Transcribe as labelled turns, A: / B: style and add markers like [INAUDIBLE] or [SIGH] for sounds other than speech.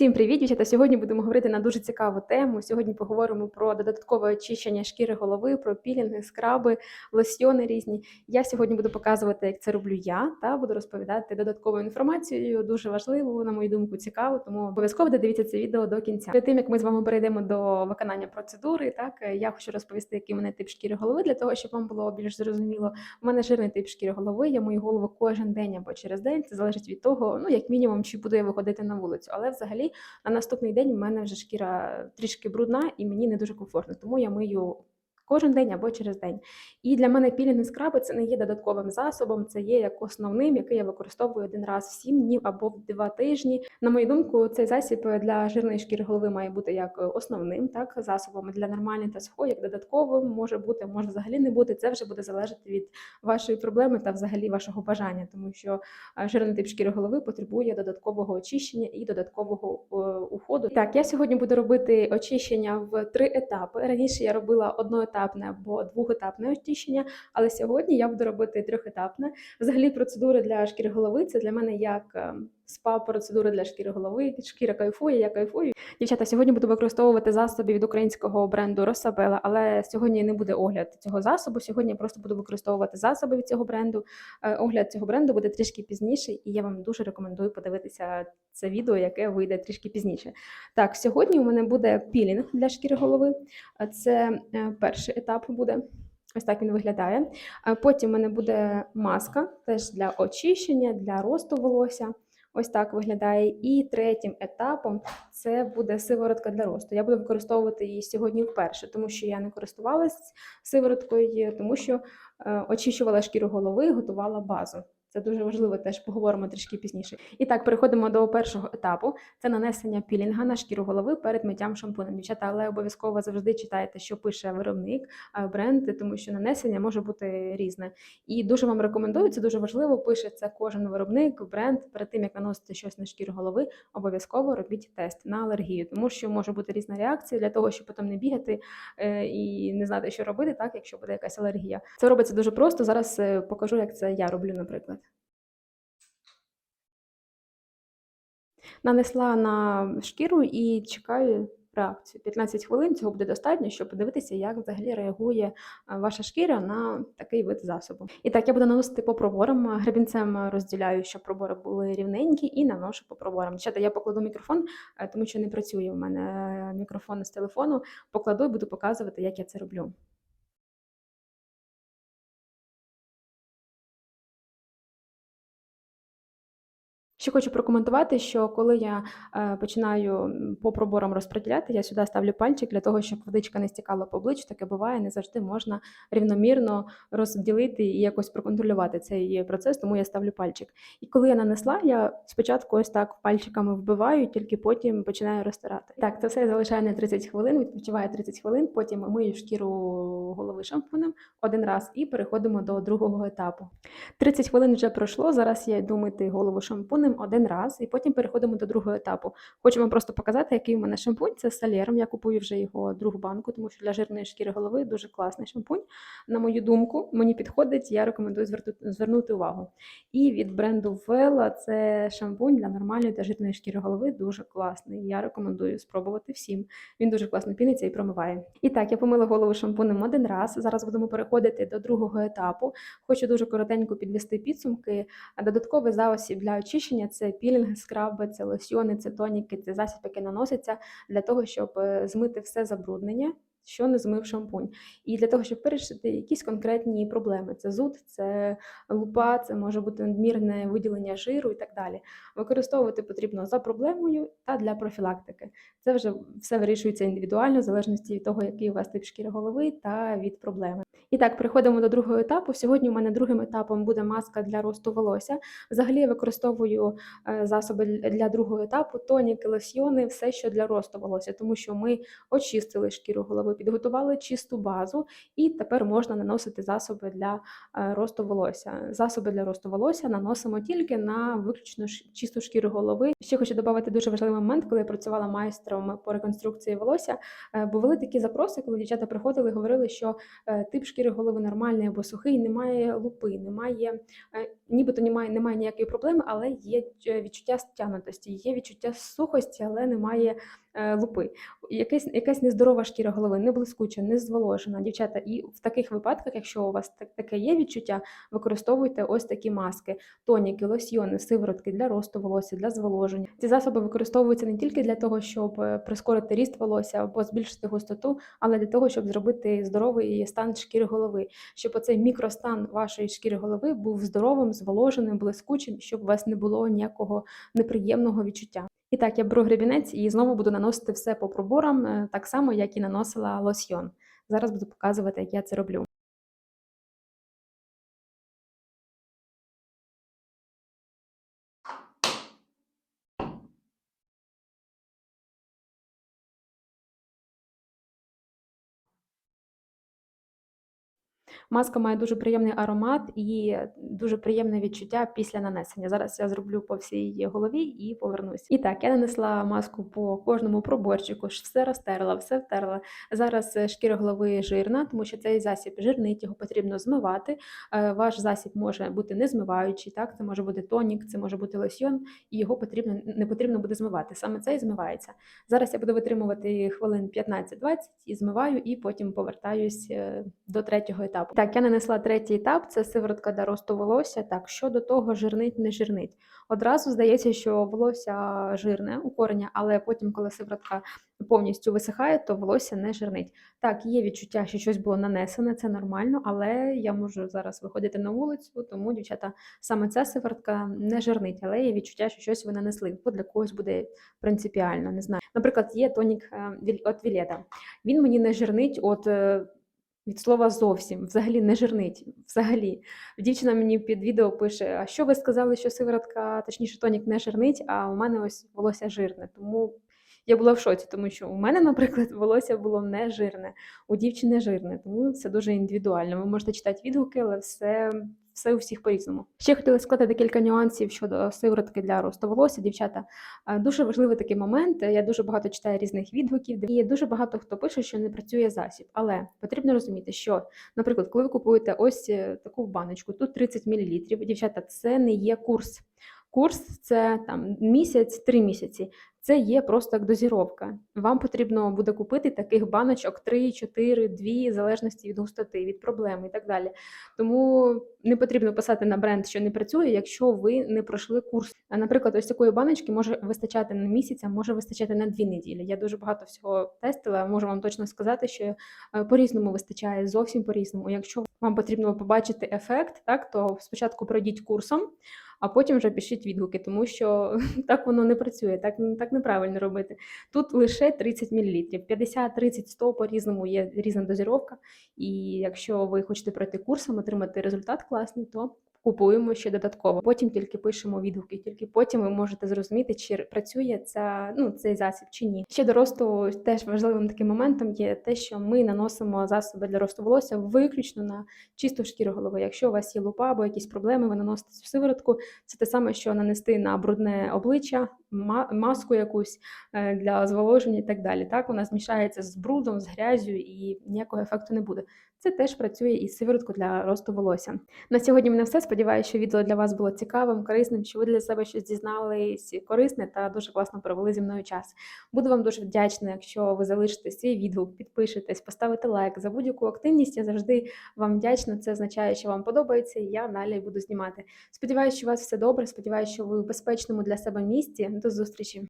A: Всім привіт, дівчата! Сьогодні будемо говорити на дуже цікаву тему. Сьогодні поговоримо про додаткове очищення шкіри голови, про пілінги, скраби, лосьйони різні. Я сьогодні буду показувати, як це роблю я, та буду розповідати додаткову інформацію, дуже важливу, на мою думку, цікаву. Тому обов'язково додивіться це відео до кінця. Перед тим як ми з вами перейдемо до виконання процедури, так я хочу розповісти, який мене тип шкіри голови, для того, щоб вам було більш зрозуміло. У мене жирний тип шкіри голови. Я мою голову кожен день або через день. Це залежить від того, ну як мінімум, чи буду я виходити на вулицю, але взагалі на наступний день в мене вже шкіра трішки брудна і мені не дуже комфортно, тому я мию. Кожен день або через день. І для мене пілінг скраби це не є додатковим засобом, це є як основним, який я використовую один раз в 7 днів або в 2 тижні. На мою думку, цей засіб для жирної шкіри голови має бути як основним так, засобом для нормальної та сухої, як додатковим може бути, може взагалі не бути. Це вже буде залежати від вашої проблеми та взагалі вашого бажання, тому що жирний тип шкіри голови потребує додаткового очищення і додаткового е, уходу. Так, я сьогодні буду робити очищення в три етапи. Раніше я робила одноетапне або двохетапне очищення, але сьогодні я буду робити трьохетапне. Взагалі, процедури для шкіри голови це для мене як е, спа-процедури для шкіри голови. Шкіра кайфує, я кайфую. Дівчата, сьогодні буду використовувати засоби від українського бренду Росабела, але сьогодні не буде огляд цього засобу. Сьогодні я просто буду використовувати засоби від цього бренду. Е, огляд цього бренду буде трішки пізніше, і я вам дуже рекомендую подивитися це відео, яке вийде трішки пізніше. Так, сьогодні у мене буде пілінг для шкіри голови. Це е, перший етап буде. Ось так він виглядає. Потім у мене буде маска теж для очищення, для росту волосся. Ось так виглядає. І третім етапом це буде сиворотка для росту. Я буду використовувати її сьогодні вперше, тому що я не користувалась сивороткою, тому що е, очищувала шкіру голови, готувала базу. Це дуже важливо, теж поговоримо трішки пізніше. І так, переходимо до першого етапу: це нанесення пілінга на шкіру голови перед миттям шампунем. Дівчата, але обов'язково завжди читайте, що пише виробник, бренд, тому що нанесення може бути різне. І дуже вам рекомендую, це дуже важливо. Пише це кожен виробник, бренд. Перед тим як наносити щось на шкіру голови, обов'язково робіть тест на алергію, тому що може бути різна реакція для того, щоб потім не бігати е, і не знати, що робити, так якщо буде якась алергія. Це робиться дуже просто. Зараз е, покажу, як це я роблю, наприклад. Нанесла на шкіру і чекаю реакцію. 15 хвилин цього буде достатньо, щоб подивитися, як взагалі реагує ваша шкіра на такий вид засобу. І так, я буду наносити по проборам. Гребінцем розділяю, щоб пробори були рівненькі, і наношу по проборам. Дівчата, я покладу мікрофон, е, тому що не працює у мене е, мікрофон з телефону. Покладу і буду показувати, як я це роблю. Ще хочу прокоментувати, що коли я е, починаю по проборам розподіляти, я сюди ставлю пальчик для того, щоб водичка не стікала по обличчю, таке буває, не завжди можна рівномірно розділити і якось проконтролювати цей процес, тому я ставлю пальчик. І коли я нанесла, я спочатку ось так пальчиками вбиваю, тільки потім починаю розтирати. Так, це все залишає на 30 хвилин, відпочиває 30 хвилин, потім мию шкіру голови шампунем один раз і переходимо до другого етапу. 30 хвилин вже пройшло. Зараз я йду мити голову шампунем робимо один раз і потім переходимо до другого етапу. Хочу вам просто показати, який у мене шампунь. Це з салером. Я купую вже його другу банку, тому що для жирної шкіри голови дуже класний шампунь. На мою думку, мені підходить, я рекомендую звернути увагу. І від бренду Vela це шампунь для нормальної та жирної шкіри голови. Дуже класний. Я рекомендую спробувати всім. Він дуже класно піниться і промиває. І так, я помила голову шампунем один раз. Зараз будемо переходити до другого етапу. Хочу дуже коротенько підвести підсумки. Додатковий засіб для очищення очищення, це пілінги, скраби, це лосьйони, це тоніки, це засіб, який наноситься для того, щоб е, змити все забруднення. Що не змив шампунь, і для того, щоб вирішити якісь конкретні проблеми: це зуд, це лупа, це може бути надмірне виділення жиру і так далі. Використовувати потрібно за проблемою та для профілактики. Це вже все вирішується індивідуально, в залежності від того, який у вас тип шкіри голови та від проблеми. І так, переходимо до другого етапу. Сьогодні у мене другим етапом буде маска для росту волосся. Взагалі я використовую е, засоби для другого етапу, тоніки, лосьйони, все, що для росту волосся, тому що ми очистили шкіру голови ви підготували чисту базу, і тепер можна наносити засоби для е, росту волосся. Засоби для росту волосся наносимо тільки на виключно чисту шкіру голови. Ще хочу додати дуже важливий момент, коли я працювала майстром по реконструкції волосся. е, Були такі запроси, коли дівчата приходили і говорили, що е, тип шкіри голови нормальний або сухий, немає лупи, немає, нібито немає, немає ніякої проблеми, але є відчуття стягнутості, є відчуття сухості, але немає лупи. Якась, якась нездорова шкіра голови, не блискуча, не зволожена. Дівчата, і в таких випадках, якщо у вас так, таке є відчуття, використовуйте ось такі маски, тоніки, лосьйони, сиворотки для росту волосся, для зволоження. Ці засоби використовуються не тільки для того, щоб е, прискорити ріст волосся або збільшити густоту, але для того, щоб зробити здоровий стан шкіри голови, щоб оцей мікростан вашої шкіри голови був здоровим, зволоженим, блискучим, щоб у вас не було ніякого неприємного відчуття. І так, я беру гребінець і знову буду наносити все по проборам, е, так само, як і наносила лосьйон. Зараз буду показувати, як я це роблю. Маска має дуже приємний аромат і дуже приємне відчуття після нанесення. Зараз я зроблю по всій голові і повернусь. І так, я нанесла маску по кожному проборчику, все розтерла, все втерла. Зараз е, шкіра голови жирна, тому що цей засіб жирнить, його потрібно змивати. Е, Ваш засіб може бути не змиваючий, так це може бути тонік, це може бути лосьйон, і його потрібно не потрібно буде змивати. Саме цей змивається. Зараз я буду витримувати хвилин 15-20 і змиваю, і потім повертаюсь е, до третього етапу. Так, я нанесла третій етап, це сиворотка для росту волосся. Так, щодо того, жирнить, не жирнить. Одразу здається, що волосся жирне у кореня, але потім, коли сиворотка повністю висихає, то волосся не жирнить. Так, є відчуття, що щось було нанесене, це нормально, але я можу зараз виходити на вулицю, тому, дівчата, саме ця сиворотка не жирнить, але є відчуття, що щось ви нанесли, бо для когось буде принципіально, не знаю. Наприклад, є тонік е, від Вілета. Він мені не жирнить от. Від слова зовсім, взагалі не жирнить. Взагалі. Дівчина мені під відео пише: а що ви сказали, що сиворотка, точніше, тонік не жирнить, а у мене ось волосся жирне. Тому я була в шоці, тому що у мене, наприклад, [LAUGHS] волосся було не жирне, у дівчини жирне, тому це дуже індивідуально. Ви можете читати відгуки, але все. Все у всіх по-різному. Ще хотіла сказати декілька нюансів щодо сиворотки для росту волосся, дівчата. Е, Дуже важливий такий момент. Я дуже багато читаю різних відгуків, і дуже багато хто пише, що не працює засіб. Але потрібно розуміти, що, наприклад, коли ви купуєте ось е, таку баночку, тут 30 мл, дівчата, це не є курс. Курс це там місяць, три місяці. Це є просто як дозіровка. Вам потрібно буде купити таких баночок 3, 4, 2, в залежності від густоти, від проблеми і так далі. Тому не потрібно писати на бренд, що не працює, якщо ви не пройшли курс. А, Наприклад, ось такої баночки може вистачати на місяць, а може вистачати на дві неділі. Я дуже багато всього тестила. Можу вам точно сказати, що е, по-різному вистачає, зовсім по-різному. Якщо вам потрібно побачити ефект, так то спочатку пройдіть курсом, а потім вже пишіть відгуки, тому що [LAUGHS] так воно не працює, так, так неправильно робити. Тут лише 30 мл, 50, 30, 100 по-різному є різна дозіровка. І якщо ви хочете пройти курсом, отримати результат класний, то купуємо ще додатково. Потім тільки пишемо відгуки, тільки потім ви можете зрозуміти, чи працює ця, ну, цей засіб чи ні. Ще до росту теж важливим таким моментом є те, що ми наносимо засоби для росту волосся виключно на чисту шкіру голови. Якщо у вас є лупа або якісь проблеми, ви наносите цю сиворотку. Це те саме, що нанести на брудне обличчя, маску якусь е, для зволоження і так далі. Так, вона змішається з брудом, з грязю і ніякого ефекту не буде. Це теж працює і сиворотку для росту волосся. На сьогодні мене все. Сподіваюся, що відео для вас було цікавим, корисним, що ви для себе щось дізнались корисне та дуже класно провели зі мною час. Буду вам дуже вдячна, якщо ви залишите свій відгук, підпишетесь, поставите лайк за будь-яку активність. Я завжди вам вдячна. Це означає, що вам подобається, і я далі буду знімати. Сподіваюся, що у вас все добре. Сподіваюся, що ви в безпечному для себе місці. До зустрічі!